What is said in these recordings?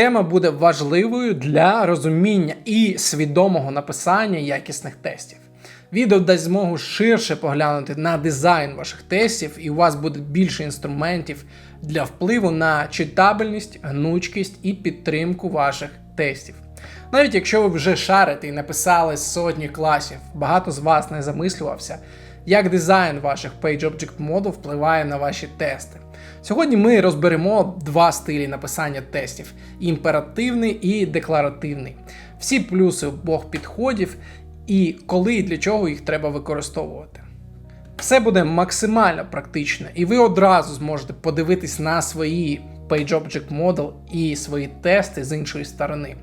Тема буде важливою для розуміння і свідомого написання якісних тестів. Відео дасть змогу ширше поглянути на дизайн ваших тестів, і у вас буде більше інструментів для впливу на читабельність, гнучкість і підтримку ваших тестів. Навіть якщо ви вже шарите і написали сотні класів, багато з вас не замислювався, як дизайн ваших PageObject Model впливає на ваші тести. Сьогодні ми розберемо два стилі написання тестів: імперативний і декларативний. Всі плюси обох підходів і коли і для чого їх треба використовувати. Все буде максимально практично, і ви одразу зможете подивитись на свої PageObject Model і свої тести з іншої сторони.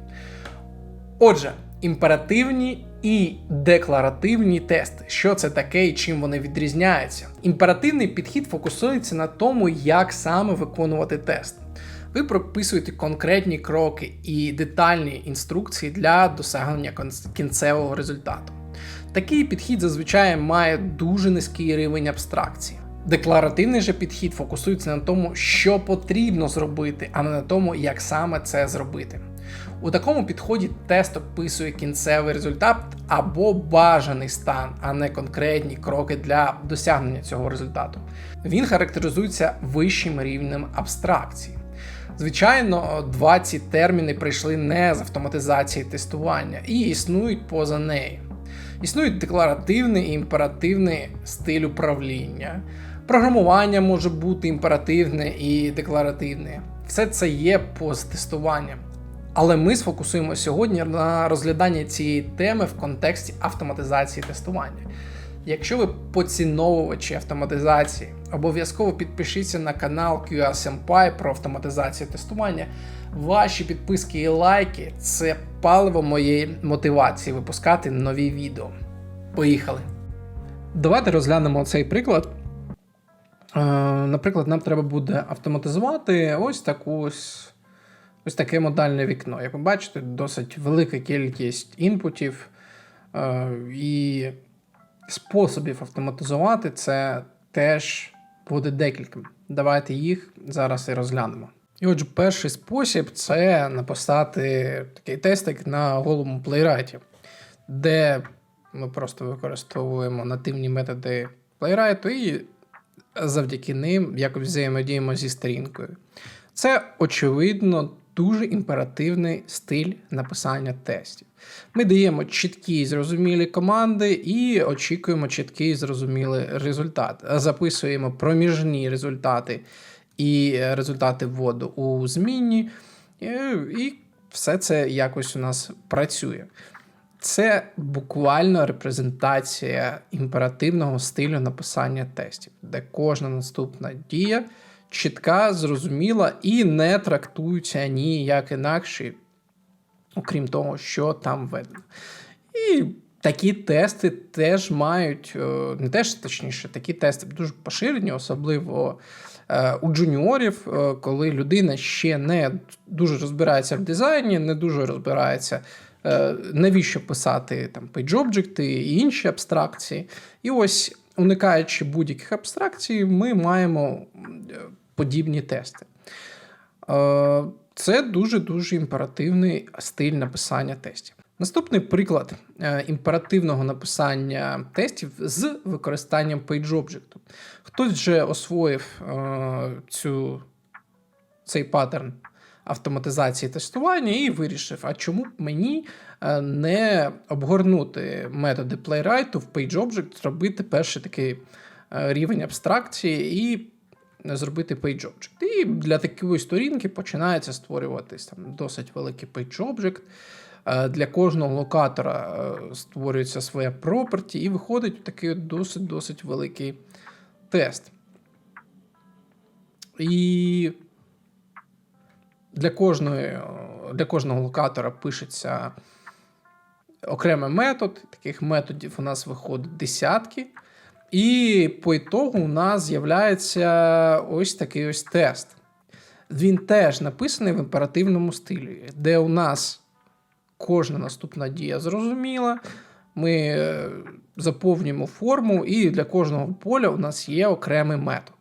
Отже, імперативні і декларативні тести. Що це таке і чим вони відрізняються? Імперативний підхід фокусується на тому, як саме виконувати тест. Ви прописуєте конкретні кроки і детальні інструкції для досягнення кінцевого результату. Такий підхід зазвичай має дуже низький рівень абстракції. Декларативний же підхід фокусується на тому, що потрібно зробити, а не на тому, як саме це зробити. У такому підході тест описує кінцевий результат або бажаний стан, а не конкретні кроки для досягнення цього результату. Він характеризується вищим рівнем абстракції. Звичайно, два ці терміни прийшли не з автоматизації тестування і існують поза нею. Існують декларативний і імперативний стиль управління. Програмування може бути імперативне і декларативне. Все це є поза тестуванням. Але ми сфокусуємося сьогодні на розгляданні цієї теми в контексті автоматизації тестування. Якщо ви поціновувачі автоматизації, обов'язково підпишіться на канал QA Senpai про автоматизацію тестування. Ваші підписки і лайки це паливо моєї мотивації випускати нові відео. Поїхали! Давайте розглянемо цей приклад. Е, Наприклад, нам треба буде автоматизувати ось таку ось, ось таке модальне вікно. Як ви бачите, досить велика кількість інпутів е, і способів автоматизувати це теж буде декілька. Давайте їх зараз і розглянемо. І отже, перший спосіб це написати такий тестик на голому плейрайті, де ми просто використовуємо нативні методи плейрайту і завдяки ним якось взаємодіємо зі сторінкою. Це, очевидно, дуже імперативний стиль написання тестів. Ми даємо чіткі і зрозумілі команди і очікуємо чіткий і зрозумілий результат. Записуємо проміжні результати і результати вводу у змінні, і все це якось у нас працює. Це буквально репрезентація імперативного стилю написання тестів, де кожна наступна дія чітка, зрозуміла і не трактується ніяк інакше, окрім того, що там введено. І такі тести теж мають, е, не теж точніше, такі тести дуже поширені, особливо е, у джуніорів, е, коли людина ще не дуже розбирається в дизайні, не дуже розбирається. Навіщо писати там PageObject і інші абстракції? І ось, уникаючи будь-яких абстракцій, ми маємо подібні тести. Це дуже-дуже імперативний стиль написання тестів. Наступний приклад імперативного написання тестів з використанням PageObject. Хтось вже освоїв цю, цей паттерн автоматизації тестування і вирішив, а чому б мені не обгорнути методи Playwright в PageObject, зробити перший такий рівень абстракції і зробити PageObject. І для такої сторінки починається створюватись там досить великий PageObject. Для кожного локатора створюється своя property, і виходить такий досить-досить великий тест. І для кожної, для кожного локатора пишеться окремий метод. Таких методів у нас виходить десятки. І по ітогу у нас з'являється ось такий ось тест. Він теж написаний в імперативному стилі, де у нас кожна наступна дія зрозуміла. Ми заповнюємо форму, і для кожного поля у нас є окремий метод.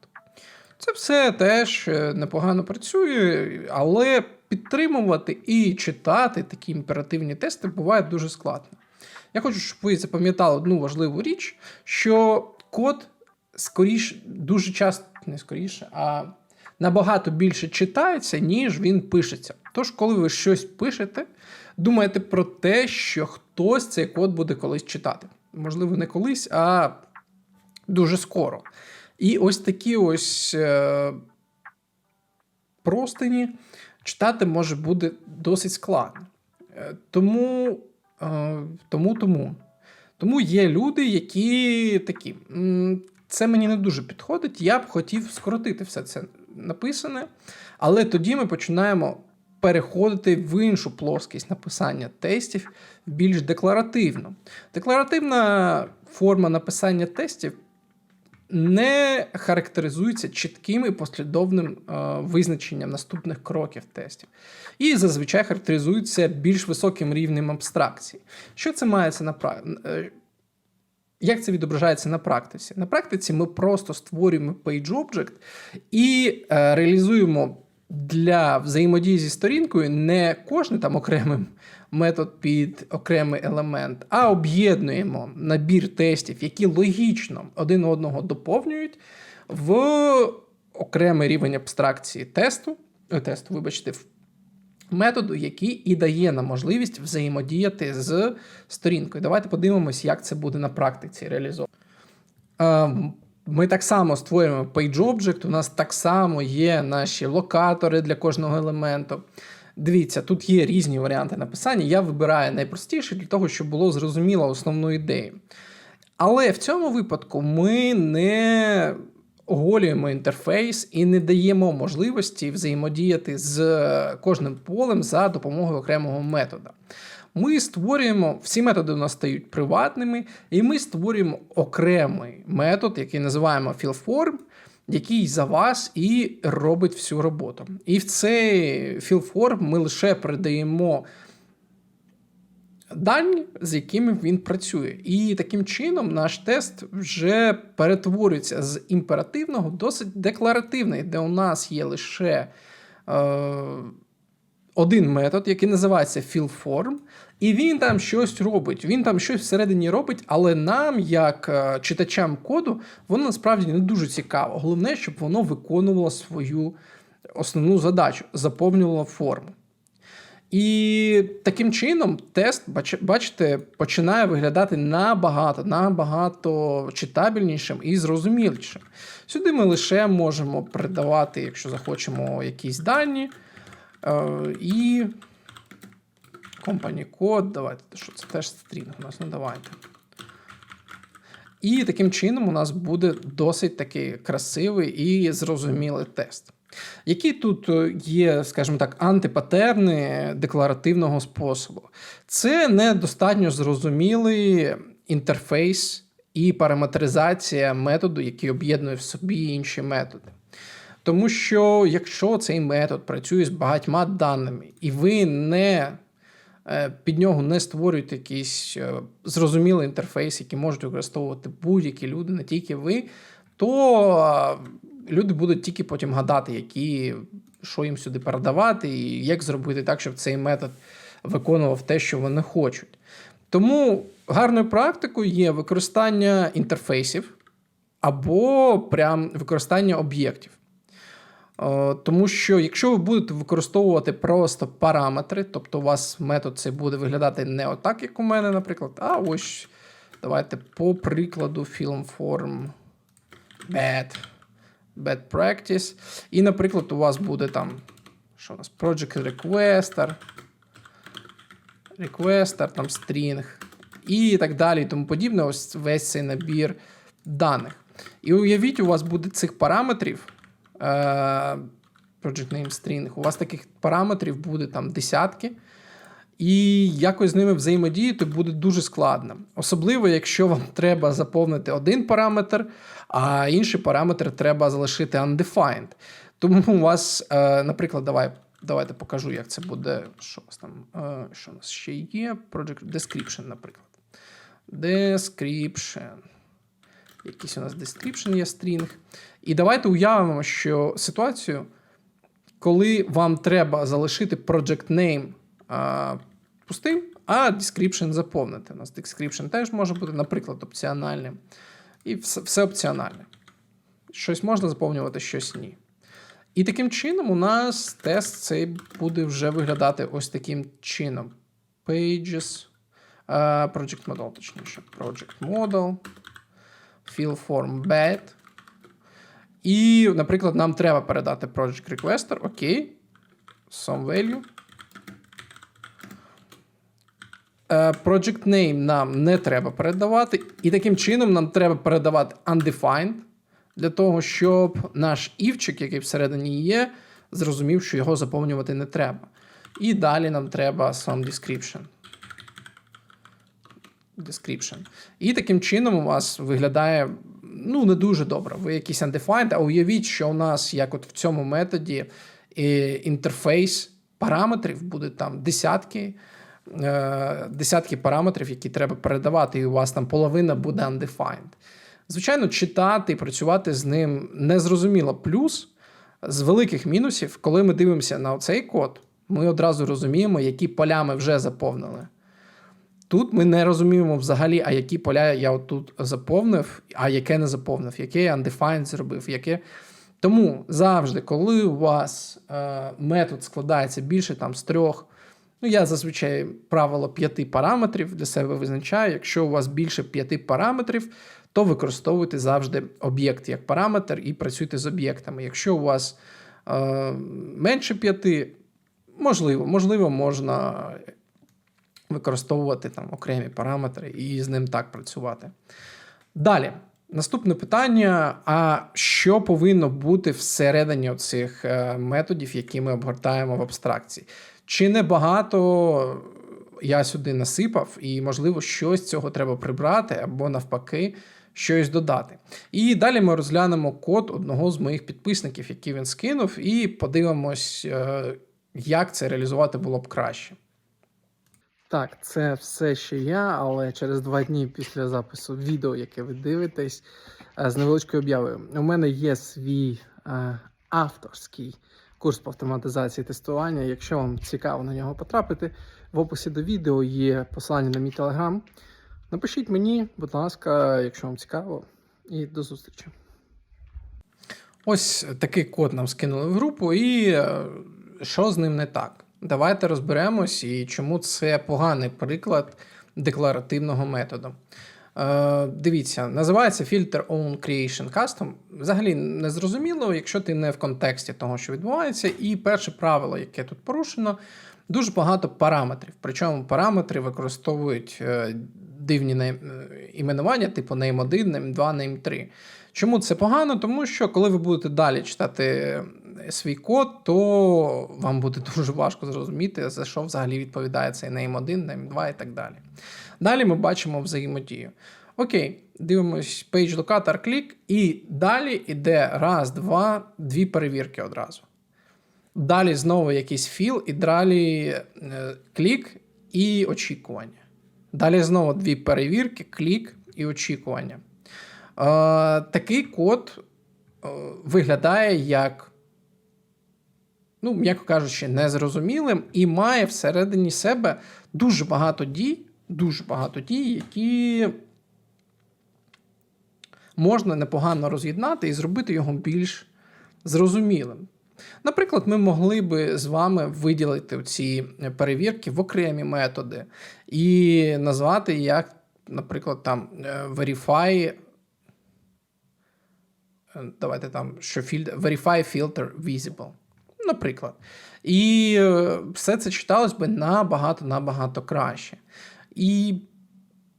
Це все теж непогано працює, але підтримувати і читати такі імперативні тести буває дуже складно. Я хочу, щоб ви запам'ятали одну важливу річ, що код скоріше, дуже часто, не скоріше, а набагато більше читається, ніж він пишеться. Тож, коли ви щось пишете, думайте про те, що хтось цей код буде колись читати. Можливо, не колись, а дуже скоро. І ось такі ось е, простині читати може бути досить складно. Е, Тому, е, тому, тому. Тому є люди, які такі. Це мені не дуже підходить. Я б хотів скоротити все це написане, але тоді ми починаємо переходити в іншу плоскість написання тестів більш декларативно. Декларативна форма написання тестів не характеризується чітким і послідовним е, визначенням наступних кроків тестів. І зазвичай характеризується більш високим рівнем абстракції. Що це мається на практиці? Як це відображається на практиці? На практиці ми просто створюємо page object і е, реалізуємо для взаємодії зі сторінкою не кожний там окремий метод під окремий елемент, а об'єднуємо набір тестів, які логічно один одного доповнюють в окремий рівень абстракції тесту, е, тесту, вибачте, в методу, який і дає нам можливість взаємодіяти з сторінкою. Давайте подивимось, як це буде на практиці реалізовано. Е, Ми так само створюємо page object, у нас так само є наші локатори для кожного елементу. Дивіться, тут є різні варіанти написання. Я вибираю найпростіше для того, щоб було зрозуміло основну ідею. Але в цьому випадку ми не оголюємо інтерфейс і не даємо можливості взаємодіяти з кожним полем за допомогою окремого метода. Ми створюємо, всі методи у нас стають приватними, і ми створюємо окремий метод, який називаємо fillform, який за вас і робить всю роботу. І в цей fillform ми лише передаємо дані, з якими він працює. І таким чином наш тест вже перетворюється з імперативного досить декларативний, де у нас є лише е, один метод, який називається fillform, і він там щось робить. Він там щось всередині робить, але нам, як е, читачам коду, воно насправді не дуже цікаво. Головне, щоб воно виконувало свою основну задачу, заповнювало форму. І таким чином тест, бач- бачите, починає виглядати набагато, набагато читабельнішим і зрозумілішим. Сюди ми лише можемо передавати, якщо захочемо, якісь дані. Е, і company код, давайте, що це теж стрінг у нас, ну давайте. І таким чином у нас буде досить такий красивий і зрозумілий тест. Які тут е, є, скажімо так, антипатерни декларативного способу? Це недостатньо зрозумілий інтерфейс і параметризація методу, який об'єднує в собі інші методи. Тому що якщо цей метод працює з багатьма даними, і ви не під нього не створюєте якийсь е, зрозумілий інтерфейс, який можуть використовувати будь-які люди, не тільки ви, то е, люди будуть тільки потім гадати, які, що їм сюди передавати, і як зробити так, щоб цей метод виконував те, що вони хочуть. Тому гарною практикою є використання інтерфейсів або прям використання об'єктів. Е, Тому що якщо ви будете використовувати просто параметри, тобто у вас метод цей буде виглядати не отак, як у мене, наприклад, а ось давайте по прикладу FilmForm bad, bad practice. І, наприклад, у вас буде там, що у нас, Project Requester, Requester, там string і так далі, і тому подібне. Ось весь цей набір даних. І уявіть, у вас буде цих параметрів. Е, Project Name String. У вас таких параметрів буде там десятки. І якось з ними взаємодіяти буде дуже складно. Особливо, якщо вам треба заповнити один параметр, а інший параметр треба залишити undefined. Тому у вас, е, наприклад, давай, давайте покажу, як це буде. Що у вас там? е, Що у нас ще є? Project Description, наприклад. Description. Якийсь у нас description є string. І давайте уявимо, що ситуацію, коли вам треба залишити project name а, пустим, а description заповнити. У нас description теж може бути, наприклад, опціональним. І все, все опціональне. Щось можна заповнювати, щось ні. І таким чином у нас тест цей буде вже виглядати ось таким чином. Pages. Project model, точніше. Project model. Fill form bed. І, наприклад, нам треба передати Project Requester. Окей. Some value. Е, Project name нам не треба передавати. І таким чином нам треба передавати undefined, для того, щоб наш івчик, який всередині є, зрозумів, що його заповнювати не треба. І далі нам треба some description. Description. І таким чином у вас виглядає ну, не дуже добре. Ви якийсь undefined, а уявіть, що у нас, як от в цьому методі, інтерфейс параметрів буде там десятки. е, Десятки параметрів, які треба передавати, і у вас там половина буде undefined. Звичайно, читати і працювати з ним незрозуміло. Плюс з великих мінусів, коли ми дивимося на цей код, ми одразу розуміємо, які поля ми вже заповнили. Тут ми не розуміємо взагалі, а які поля я отут заповнив, а яке не заповнив, яке я undefined зробив, яке. Тому завжди, коли у вас е, метод складається більше там з трьох, ну я зазвичай правило п'яти параметрів для себе визначаю. Якщо у вас більше п'яти параметрів, то використовуйте завжди об'єкт як параметр і працюйте з об'єктами. Якщо у вас е, менше п'яти, можливо, можливо, можна використовувати там окремі параметри і з ним так працювати. Далі, наступне питання: а що повинно бути всередині цих методів, які ми обгортаємо в абстракції? Чи не багато я сюди насипав, і, можливо, щось цього треба прибрати, або навпаки, щось додати. І далі ми розглянемо код одного з моїх підписників, який він скинув, і подивимось, е, як це реалізувати було б краще. Так, це все ще я, але через два дні після запису відео, яке ви дивитесь, е, з невеличкою об'явою. У мене є свій е, авторський курс по автоматизації тестування. Якщо вам цікаво на нього потрапити, в описі до відео є посилання на мій телеграм. Напишіть мені, будь ласка, якщо вам цікаво, і до зустрічі. Ось такий код нам скинули в групу, і е, що з ним не так? Давайте розберемось і чому це поганий приклад декларативного методу. Е, дивіться, називається фільтр Own Creation Custom. Взагалі не зрозуміло, якщо ти не в контексті того, що відбувається. І перше правило, яке тут порушено, дуже багато параметрів. Причому параметри використовують е, дивні е, іменування, типу name1, name2, name3. Чому це погано? Тому що коли ви будете далі читати свій код, то вам буде дуже важко зрозуміти, за що взагалі відповідає цей name1, name2 і так далі. Далі ми бачимо взаємодію. Окей, дивимось page locator click, і далі йде раз, два, дві перевірки одразу. Далі знову якийсь філ, і далі е, клік і очікування. Далі знову дві перевірки, клік і очікування. Е, такий код е, виглядає як, ну, м'яко кажучи, незрозумілим і має всередині себе дуже багато дій, дуже багато дій, які можна непогано роз'єднати і зробити його більш зрозумілим. Наприклад, ми могли би з вами виділити ці перевірки в окремі методи і назвати як, наприклад, там е, verify. е, Давайте там, що фільтр, verify filter visible. Наприклад. І е, все це читалось би набагато-набагато краще. І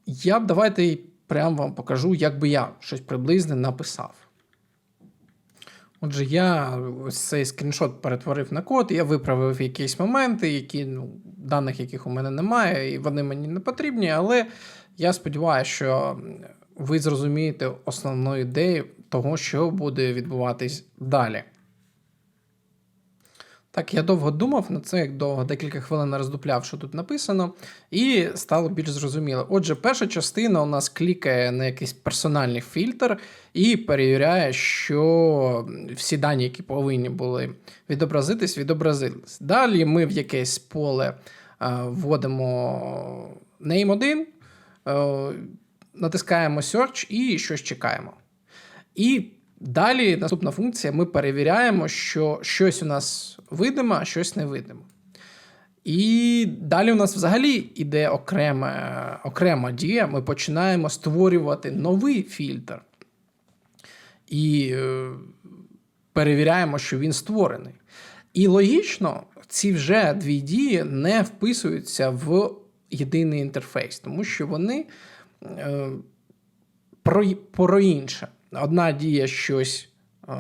я б давайте прямо вам покажу, як би я щось приблизне написав. Отже, я ось цей скріншот перетворив на код, я виправив якісь моменти, які, ну, даних яких у мене немає, і вони мені не потрібні, але я сподіваюся, що ви зрозумієте основну ідею того, що буде відбуватись далі. Так, я довго думав на це, як довго, декілька хвилин роздупляв, що тут написано, і стало більш зрозуміло. Отже, перша частина у нас клікає на якийсь персональний фільтр і перевіряє, що всі дані, які повинні були відобразитись, відобразились. Далі ми в якесь поле вводимо name 1, е, натискаємо search і щось чекаємо. І далі наступна функція: ми перевіряємо, що щось у нас видимо, а щось не видимо. І далі у нас взагалі іде окрема, окрема дія. Ми починаємо створювати новий фільтр. І е, перевіряємо, що він створений. І логічно, ці вже дві дії не вписуються в єдиний інтерфейс, тому що вони е, про, про інше. Одна дія щось е,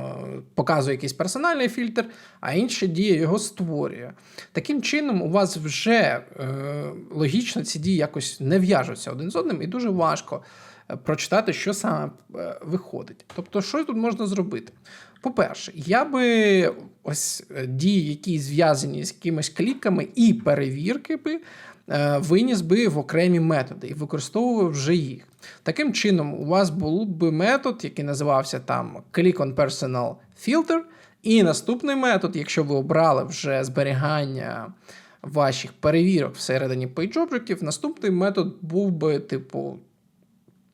показує якийсь персональний фільтр, а інша дія його створює. Таким чином, у вас вже е, логічно ці дії якось не в'яжуться один з одним, і дуже важко е, прочитати, що саме виходить. Тобто, що тут можна зробити? По-перше, я би ось дії, які зв'язані з якимись кліками і перевірки би виніс би в окремі методи і використовував вже їх. Таким чином, у вас був би метод, який називався там Click on Personal Filter, і наступний метод, якщо ви обрали вже зберігання ваших перевірок всередині PageObjectів, наступний метод був би, типу,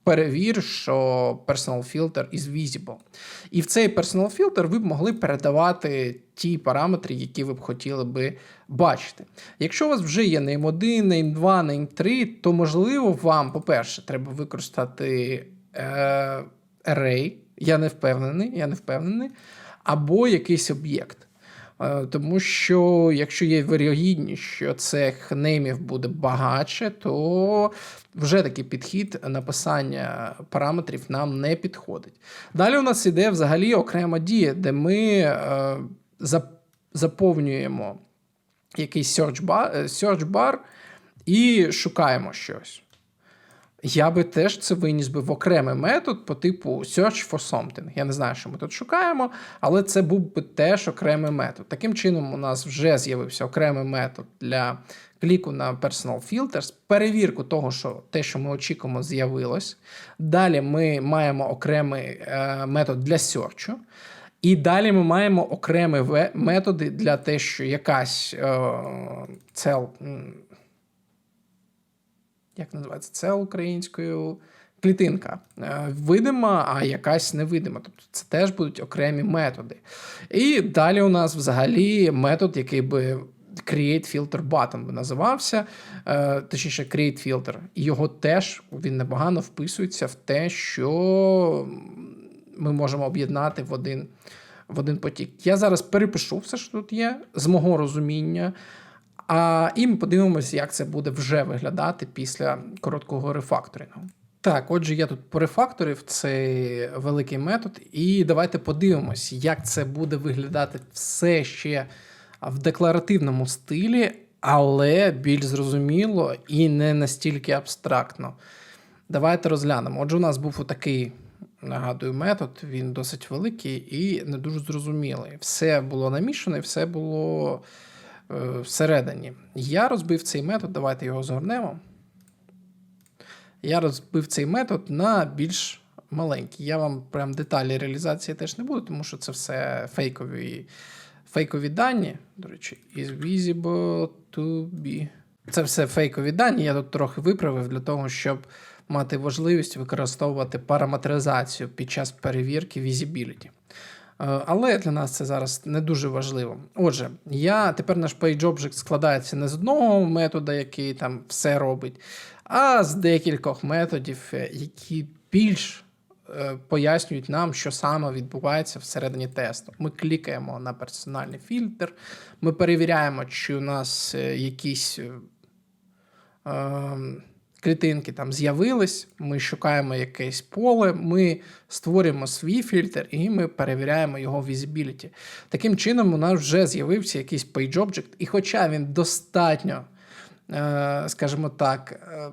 перевір, що personal filter is visible. І в цей personal filter ви б могли передавати ті параметри, які ви б хотіли би бачити. Якщо у вас вже є name 1, name 2, name 3, то можливо вам, по-перше, треба використати е, array. Я не впевнений, я не впевнений, або якийсь об'єкт. Е, Тому що якщо є вирогідність, що цих неймів буде багатше, то вже такий підхід написання параметрів нам не підходить. Далі у нас іде взагалі окрема дія, де ми е, заповнюємо якийсь search bar, search bar і шукаємо щось. Я би теж це виніс би в окремий метод по типу search for something. Я не знаю, що ми тут шукаємо, але це був би теж окремий метод. Таким чином, у нас вже з'явився окремий метод для кліку на personal filters, перевірку того, що те, що ми очікуємо, з'явилось. Далі ми маємо окремий е, метод для search. І далі ми маємо окремі методи для те, що якась е, цел, як називається це українською клітинка е, видима, а якась невидима. Тобто це теж будуть окремі методи. І далі у нас взагалі метод, який би Create Filter Button би називався, е, точніше, Create Filter. І його теж він непогано вписується в те, що ми можемо об'єднати в один, в один потік. Я зараз перепишу все, що тут є, з мого розуміння. А і ми подивимося, як це буде вже виглядати після короткого рефакторингу. Так, отже, я тут порефакторив цей великий метод, і давайте подивимось, як це буде виглядати все ще в декларативному стилі, але більш зрозуміло і не настільки абстрактно. Давайте розглянемо. Отже, у нас був отакий, нагадую, метод, він досить великий і не дуже зрозумілий. Все було намішане, все було всередині. Я розбив цей метод, давайте його згорнемо. Я розбив цей метод на більш маленький. Я вам прям деталі реалізації теж не буду, тому що це все фейкові, фейкові дані. До речі, is visible to be. Це все фейкові дані. Я тут трохи виправив для того, щоб мати можливість використовувати параметризацію під час перевірки visibility. Е, Але для нас це зараз не дуже важливо. Отже, я тепер наш PageObject складається не з одного метода, який там все робить, а з декількох методів, е, які більш е, пояснюють нам, що саме відбувається всередині тесту. Ми клікаємо на персональний фільтр, ми перевіряємо, чи у нас якісь. ем, клітинки там з'явились, ми шукаємо якесь поле, ми створюємо свій фільтр і ми перевіряємо його visibility. Таким чином, у нас вже з'явився якийсь page object, і хоча він достатньо, е, скажімо так, е,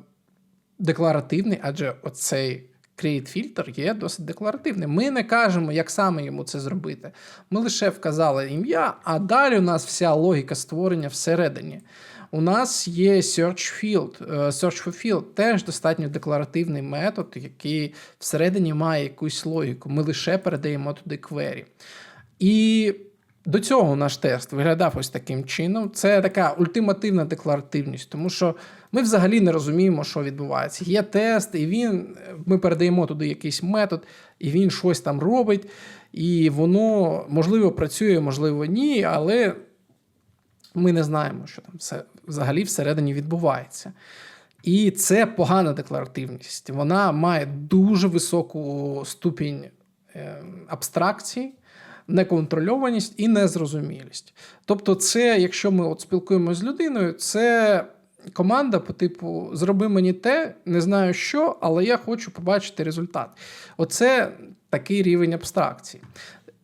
декларативний, адже оцей Create Filter є досить декларативним. Ми не кажемо, як саме йому це зробити. Ми лише вказали ім'я, а далі у нас вся логіка створення всередині. У нас є Search Field. Е, Search for Field теж достатньо декларативний метод, який всередині має якусь логіку. Ми лише передаємо туди query. І до цього наш тест виглядав ось таким чином. Це така ультимативна декларативність, тому що ми взагалі не розуміємо, що відбувається. Є тест, і він ми передаємо туди якийсь метод, і він щось там робить, і воно можливо працює, можливо, ні, але ми не знаємо, що там все взагалі всередині відбувається. І це погана декларативність. Вона має дуже високу ступінь е, абстракції, неконтрольованість і незрозумілість. Тобто, це, якщо ми от спілкуємося з людиною, це команда по типу Зроби мені те, не знаю що, але я хочу побачити результат. Оце такий рівень абстракції.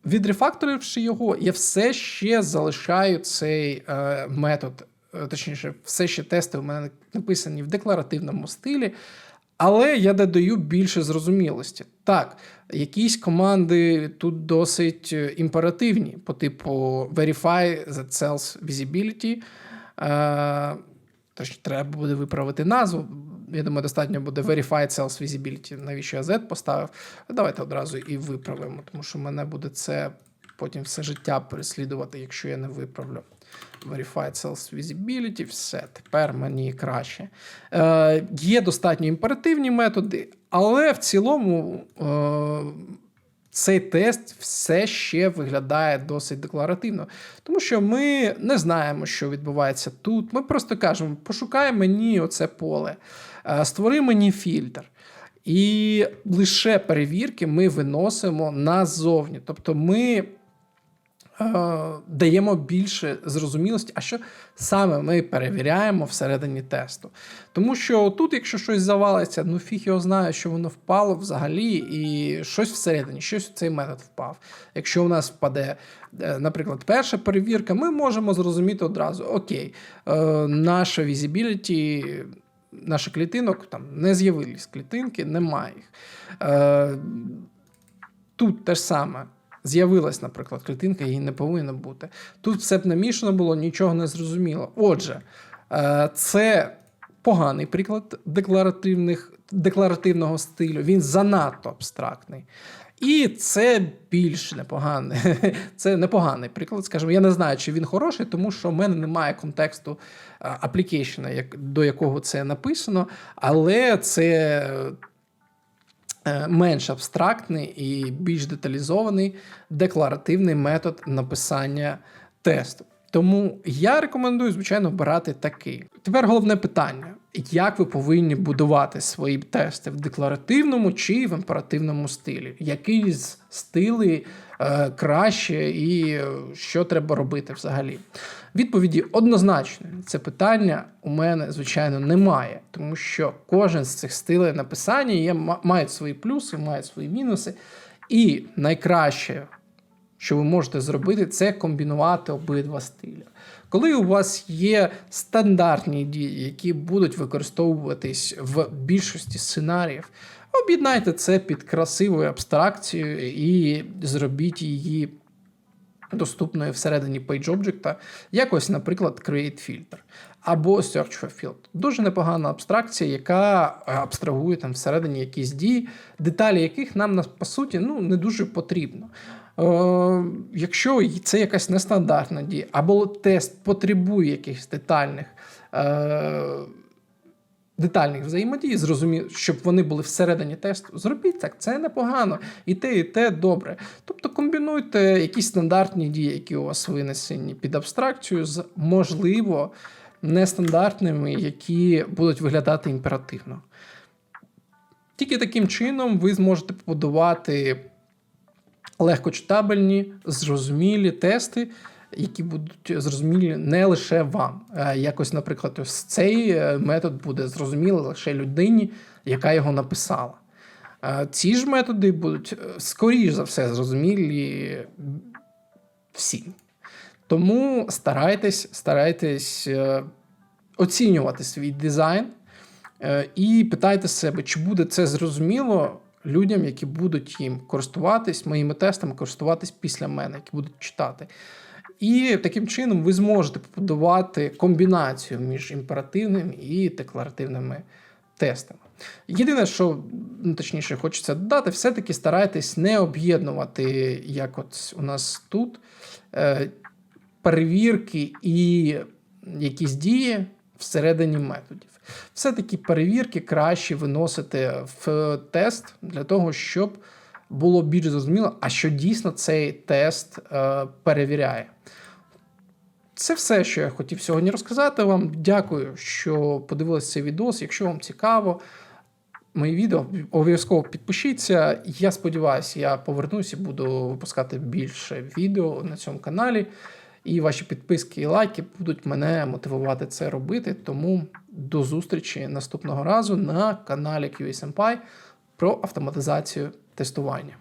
Відрефакторивши його, я все ще залишаю цей е, метод, е, точніше, все ще тести у мене написані в декларативному стилі, але я додаю більше зрозумілості. Так, якісь команди тут досить е, імперативні, по типу Verify that Cells Visibility. Е, Тож треба буде виправити назву. Я думаю, достатньо буде Verified Sales Visibility. Навіщо я Z поставив? Давайте одразу і виправимо, тому що мене буде це потім все життя переслідувати, якщо я не виправлю. Verified Sales Visibility, все, тепер мені краще. Е, Є достатньо імперативні методи, але в цілому. Е, цей тест все ще виглядає досить декларативно, тому що ми не знаємо, що відбувається тут. Ми просто кажемо: пошукай мені оце поле, створи мені фільтр. І лише перевірки ми виносимо назовні. Тобто ми е, даємо більше зрозумілості, а що саме ми перевіряємо всередині тесту. Тому що тут, якщо щось завалиться, ну фіг його знає, що воно впало взагалі, і щось всередині, щось в цей метод впав. Якщо у нас впаде, е, наприклад, перша перевірка, ми можемо зрозуміти одразу: окей, е, наша візібіліті. Наших клітинок там не з'явились клітинки, немає їх. Е, Тут те ж саме. З'явилась, наприклад, клітинка, її не повинно бути. Тут все б намішано було, нічого не зрозуміло. Отже, е, це поганий приклад декларативних, декларативного стилю, він занадто абстрактний. І це більш непоганий. Це непоганий приклад. Скажімо, я не знаю, чи він хороший, тому що в мене немає контексту аплікейшена, до якого це написано, але це Е, менш абстрактний і більш деталізований декларативний метод написання тесту. Тому я рекомендую, звичайно, вбирати такий. Тепер головне питання: як ви повинні будувати свої тести в декларативному чи в імперативному стилі? Які з стили е, краще і е, що треба робити взагалі? Відповіді однозначно. Це питання у мене, звичайно, немає, тому що кожен з цих стилей написання є, має свої плюси, має свої мінуси. І найкраще, що ви можете зробити, це комбінувати обидва стилі. Коли у вас є стандартні дії, які будуть використовуватись в більшості сценаріїв, об'єднайте це під красивою абстракцією і зробіть її доступною всередині PageObject, якось, наприклад, Create Filter або Search for Field. Дуже непогана абстракція, яка е, абстрагує там всередині якісь дії, деталі яких нам по суті ну, не дуже потрібно. Е, Якщо це якась нестандартна дія, або тест потребує якихось детальних. Е, детальних взаємодій, зрозумів, щоб вони були всередині тесту. Зробіть так, це непогано. І те, і те добре. Тобто комбінуйте якісь стандартні дії, які у вас винесені під абстракцію, з можливо нестандартними, які будуть виглядати імперативно. Тільки таким чином ви зможете побудувати легкочитабельні, зрозумілі тести які будуть зрозумілі не лише вам. Е, якось, наприклад, ось цей е, метод буде зрозумілий лише людині, яка його написала. Е, ці ж методи будуть, скоріш за все, зрозумілі всім. Тому старайтесь, старайтесь оцінювати свій дизайн і питайте себе, чи буде це зрозуміло людям, які будуть їм користуватись, моїми тестами користуватись після мене, які будуть читати. І таким чином ви зможете побудувати комбінацію між імперативним і декларативними тестами. Єдине, що ну, точніше хочеться додати, все-таки старайтесь не об'єднувати, як от у нас тут, е, перевірки і якісь дії всередині методів. Все-таки перевірки краще виносити в тест для того, щоб було більш зрозуміло, а що дійсно цей тест е, перевіряє. Це все, що я хотів сьогодні розказати вам. Дякую, що подивилися цей відос. Якщо вам цікаво, мої відео обов'язково підпишіться. Я сподіваюся, я повернуся і буду випускати більше відео на цьому каналі. І ваші підписки і лайки будуть мене мотивувати це робити. Тому до зустрічі наступного разу на каналі QA Senpai про автоматизацію тестування.